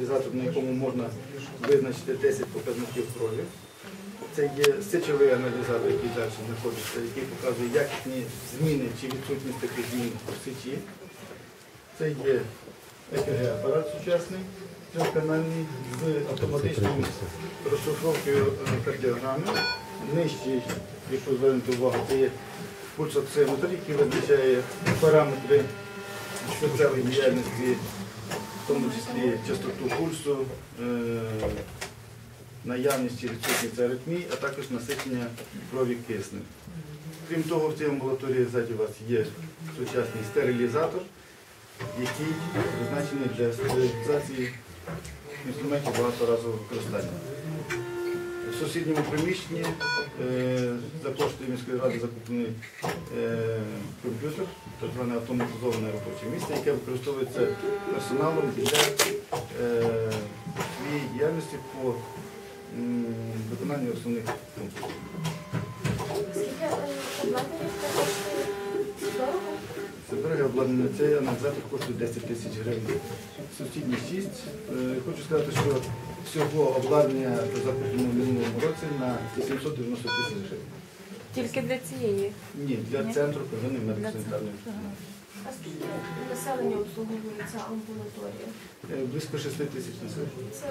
аналізатор, на якому можна визначити 10 показників крові. Це є сечовий аналізатор, який далі знаходиться, який показує якісні зміни чи відсутність таких змін в сечі. Це є ЕКГ-апарат сучасний, трьохканальний, з автоматичною розшифровкою кардіограми. Нижчий, якщо звернути увагу, це є пульсоксиметр, який визначає параметри серцевої діяльності, тому числі частоту пульсу, е, наявність чи відсутність аритмій, а також насичення крові киснем. Крім того, в цій амбулаторії ззаді у вас є сучасний стерилізатор, який призначений для стерилізації інструментів багаторазового використання. В сусідньому приміщенні е, за кошти міської ради закуплений е, комп'ютер, так зване автоматизоване робоче місце, яке використовується персоналом для е, своєї діяльності по виконанню основних функцій. Обладнання, це аналізатор коштує 10 тисяч гривень. Сусідні 6. Е, Хочу сказати, що всього обладнання закуплено в минулому році на 890 тисяч гривень. Тільки для цієї. Ні, для центру первинної медико-санітарної. А скільки населення обслуговує ця амбулаторія? Е, Близько 6 тисяч населення. Це